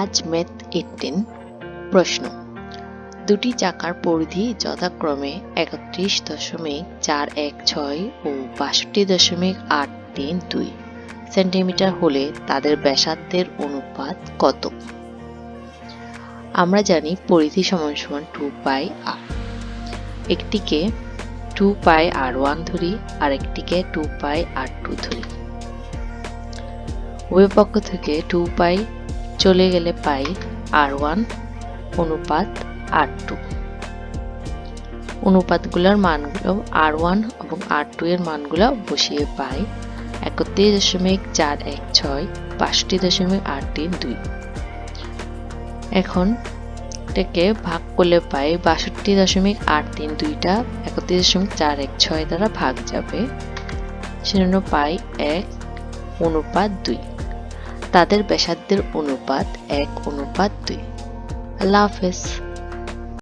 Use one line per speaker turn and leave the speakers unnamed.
আজ math eighteen প্রশ্ন। দুটি চাকার পরিধি যথাক্রমে একত্রিশ দশমিক চার এক ছয় ও বাষট্টি দশমিক আট তিন দুই সেন্টিমিটার হলে তাদের ব্যাসার্ধের অনুপাত কত? আমরা জানি পরিধি সমান সমান টু পাই আর। একটিকে টু পাই আর ওয়ান ধরি আর একটিকে টু পাই আর টু ধরি। উভয় পক্ষ থেকে টু পাই চলে গেলে পাই আর ওয়ান, অনুপাত আর টু। অনুপাতগুলোর মানগুলো আর ওয়ান এবং আর টু এর মানগুলো বসিয়ে পাই একত্রিশ দশমিক চার এক ছয় বাষট্টি দশমিক আট তিন দুই। এখন এটাকে ভাগ করলে পাই বাষট্টি দশমিক আট তিন দুইটা একত্রিশ দশমিক চার এক ছয় দ্বারা ভাগ যাবে। সেজন্য পাই এক, অনুপাত দুই। তাদের ব্যাসার্ধের অনুপাত এক অনুপাত দুই। আল্লাহ হাফেজ।